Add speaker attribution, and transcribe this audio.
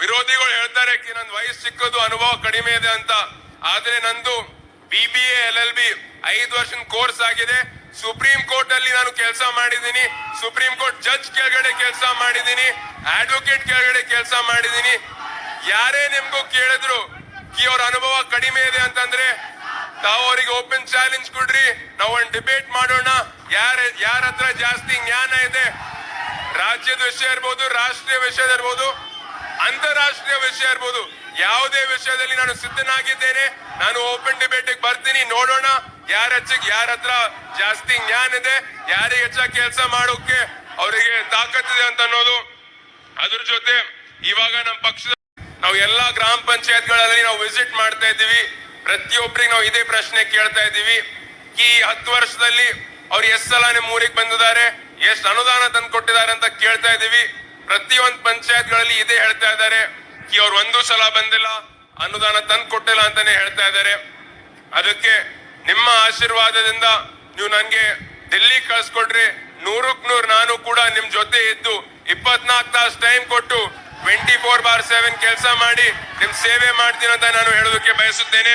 Speaker 1: ವಿರೋಧಿಗಳು ಹೇಳ್ತಾರೆ ನನ್ನ ವಯಸ್ಸು ಚಿಕ್ಕದು, ಅನುಭವ ಕಡಿಮೆ ಇದೆ ಅಂತ. ಆದ್ರೆ ನಂದು B B L L B ಐದು ವರ್ಷದ ಕೋರ್ಸ್ ಆಗಿದೆ. ಸುಪ್ರೀಂ ಕೋರ್ಟ್ ಅಲ್ಲಿ ನಾನು ಕೆಲಸ ಮಾಡಿದ್ದೀನಿ. ಸುಪ್ರೀಂ ಕೋರ್ಟ್ ಜಡ್ಜ್ ಕೆಳಗಡೆ ಕೆಲಸ ಮಾಡಿದ್ದೀನಿ. ಅಡ್ವೊಕೇಟ್ ಕೆಳಗಡೆ ಕೆಲಸ ಮಾಡಿದ್ದೀನಿ. ಯಾರೇ ನಿಮ್ಗೂ ಕೇಳಿದ್ರು ಕಿ ಅವ್ರ ಅನುಭವ ಕಡಿಮೆ ಇದೆ ಅಂತಂದ್ರೆ, ತಾವು ಅವರಿಗೆ ಓಪನ್ ಚಾಲೆಂಜ್ ಕೊಡ್ರಿ. ನಾವು ಒಂದು ಡಿಬೇಟ್ ಮಾಡೋಣ. ಯಾರ ಯಾರ ಹತ್ರ ಜಾಸ್ತಿ ಜ್ಞಾನ ಇದೆ? ರಾಜ್ಯದ ವಿಷಯ ಇರ್ಬೋದು, ರಾಷ್ಟ್ರೀಯ ವಿಷಯ ಇರ್ಬೋದು. ಅಂತಾರಾಷ್ಟ್ರೀಯ ವಿಷಯ ಇರ್ಬೋದು. ಯಾವುದೇ ವಿಷಯದಲ್ಲಿ ನಾನು ಸಿದ್ಧನಾಗಿದ್ದೇನೆ. ನಾನು ಓಪನ್ ಡಿಬೇಟ್ ಬರ್ತೀನಿ. ನೋಡೋಣ. ಯಾರ ಹೆಚ್ಚಿಗೆ ಯಾರ ಹತ್ರ ಜಾಸ್ತಿ ಜ್ಞಾನ ಇದೆ, ಯಾರಿಗೆ ಹೆಚ್ಚಾಗಿ ಕೆಲಸ ಮಾಡೋಕೆ ಅವರಿಗೆ ತಾಕತ್ತಿದೆ ಅಂತ ಅನ್ನೋದು ಅದ್ರ ಜೊತೆ ಇವಾಗ ನಮ್ಮ ಪಕ್ಷದ ನಾವು ಎಲ್ಲಾ ಗ್ರಾಮ ಪಂಚಾಯತ್ಗಳಲ್ಲಿ ನಾವು ವಿಸಿಟ್ ಮಾಡ್ತಾ ಇದ್ದೀವಿ. ಪ್ರತಿಯೊಬ್ಬರಿಗೆ ನಾವು ಇದೇ ಪ್ರಶ್ನೆ ಕೇಳ್ತಾ ಇದ್ದೀವಿ. ಈ ಹತ್ತು ವರ್ಷದಲ್ಲಿ ಅವ್ರು ಎಷ್ಟು ಸಲ ನಿಮ್ಮ ಬಂದಿದ್ದಾರೆ? ಎಷ್ಟು ಅನುದಾನ ತಂದು ಕೊಟ್ಟಿದ್ದಾರೆ ಅಂತ ಕೇಳ್ತಾ ಇದ್ದೀವಿ. ಪ್ರತಿಯೊಂದು ಪಂಚಾಯತ್ಗಳಲ್ಲಿ ಇದೇ ಹೇಳ್ತಾ ಇದ್ದಾರೆ ಕಿ ಅವ್ರು ಒಂದು ಸಲ ಬಂದಿಲ್ಲ, ಅನುದಾನ ತಂದು ಕೊಟ್ಟಿಲ್ಲ ಅಂತಾನೆ ಹೇಳ್ತಾ ಇದ್ದಾರೆ. ಅದಕ್ಕೆ ನಿಮ್ಮ ಆಶೀರ್ವಾದದಿಂದ ನೀವು ನನಗೆ ಡೆಲ್ಲಿ ಕಳ್ಸ್ಕೊಡ್ರಿ, ನೂರಕ್ ನೂರ್ ನಾನು ಕೂಡ ನಿಮ್ ಜೊತೆ ಇದ್ದು ಇಪ್ಪತ್ನಾಲ್ಕು ತಾಸು ಟೈಮ್ ಕೊಟ್ಟು ಟ್ವೆಂಟಿ ಫೋರ್ ಬಾರ್ ಸೆವೆನ್ ಕೆಲಸ ಮಾಡಿ ನಿಮ್ ಸೇವೆ ಮಾಡ್ತೀನಿ ಅಂತ ನಾನು ಹೇಳೋದಕ್ಕೆ ಬಯಸುತ್ತೇನೆ.